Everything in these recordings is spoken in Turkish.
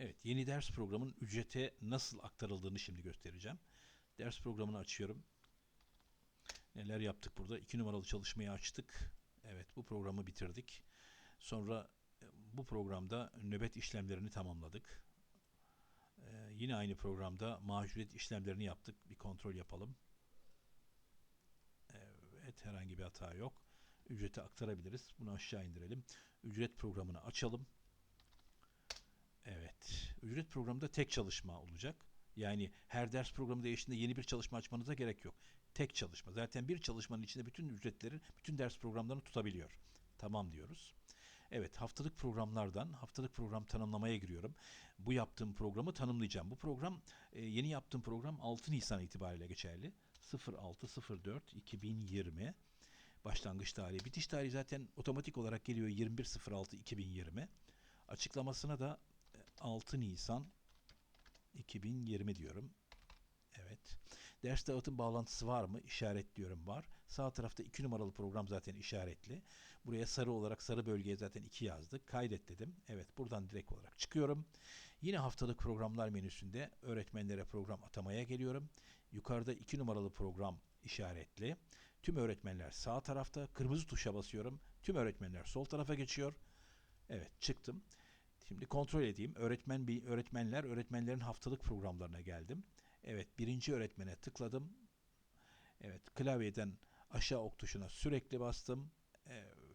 Evet, yeni ders programının ücrete nasıl aktarıldığını şimdi göstereceğim. Ders programını açıyorum. Neler yaptık burada? 2 numaralı çalışmayı açtık. Evet, bu programı bitirdik. Sonra e, bu programda nöbet işlemlerini tamamladık. Ee, yine aynı programda macuriyet işlemlerini yaptık. Bir kontrol yapalım. Evet, herhangi bir hata yok. Ücreti aktarabiliriz. Bunu aşağı indirelim. Ücret programını açalım. Evet. Ücret programında tek çalışma olacak. Yani her ders programı değiştiğinde yeni bir çalışma açmanıza gerek yok. Tek çalışma. Zaten bir çalışmanın içinde bütün ücretleri, bütün ders programlarını tutabiliyor. Tamam diyoruz. Evet, haftalık programlardan haftalık program tanımlamaya giriyorum. Bu yaptığım programı tanımlayacağım. Bu program e, yeni yaptığım program 6 Nisan itibariyle geçerli. 06.04.2020 başlangıç tarihi. Bitiş tarihi zaten otomatik olarak geliyor 21.06.2020. Açıklamasına da 6 Nisan 2020 diyorum. Evet. Ders dağıtım bağlantısı var mı? İşaretliyorum var. Sağ tarafta 2 numaralı program zaten işaretli. Buraya sarı olarak sarı bölgeye zaten 2 yazdık. Kaydet dedim. Evet buradan direkt olarak çıkıyorum. Yine haftalık programlar menüsünde öğretmenlere program atamaya geliyorum. Yukarıda 2 numaralı program işaretli. Tüm öğretmenler sağ tarafta. Kırmızı tuşa basıyorum. Tüm öğretmenler sol tarafa geçiyor. Evet çıktım. Şimdi kontrol edeyim. Öğretmen bir öğretmenler, öğretmenlerin haftalık programlarına geldim. Evet, birinci öğretmene tıkladım. Evet, klavyeden aşağı ok tuşuna sürekli bastım.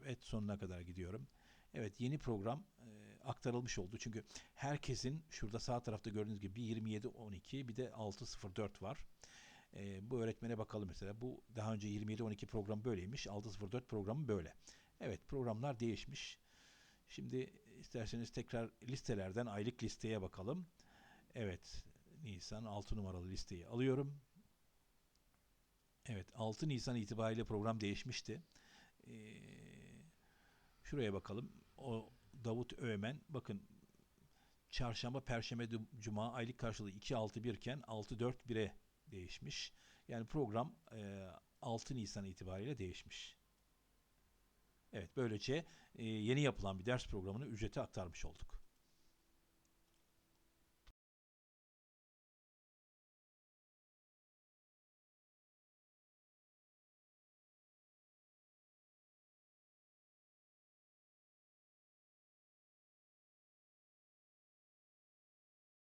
Evet, sonuna kadar gidiyorum. Evet, yeni program e, aktarılmış oldu. Çünkü herkesin şurada sağ tarafta gördüğünüz gibi bir 2712 bir de 604 var. E, bu öğretmene bakalım mesela. Bu daha önce 2712 program böyleymiş. 604 programı böyle. Evet, programlar değişmiş. Şimdi isterseniz tekrar listelerden aylık listeye bakalım. Evet, Nisan 6 numaralı listeyi alıyorum. Evet, 6 Nisan itibariyle program değişmişti. Ee, şuraya bakalım. O Davut Öğmen, bakın çarşamba, perşembe, cuma aylık karşılığı 261 iken 641'e değişmiş. Yani program e, 6 Nisan itibariyle değişmiş. Evet böylece yeni yapılan bir ders programını ücrete aktarmış olduk.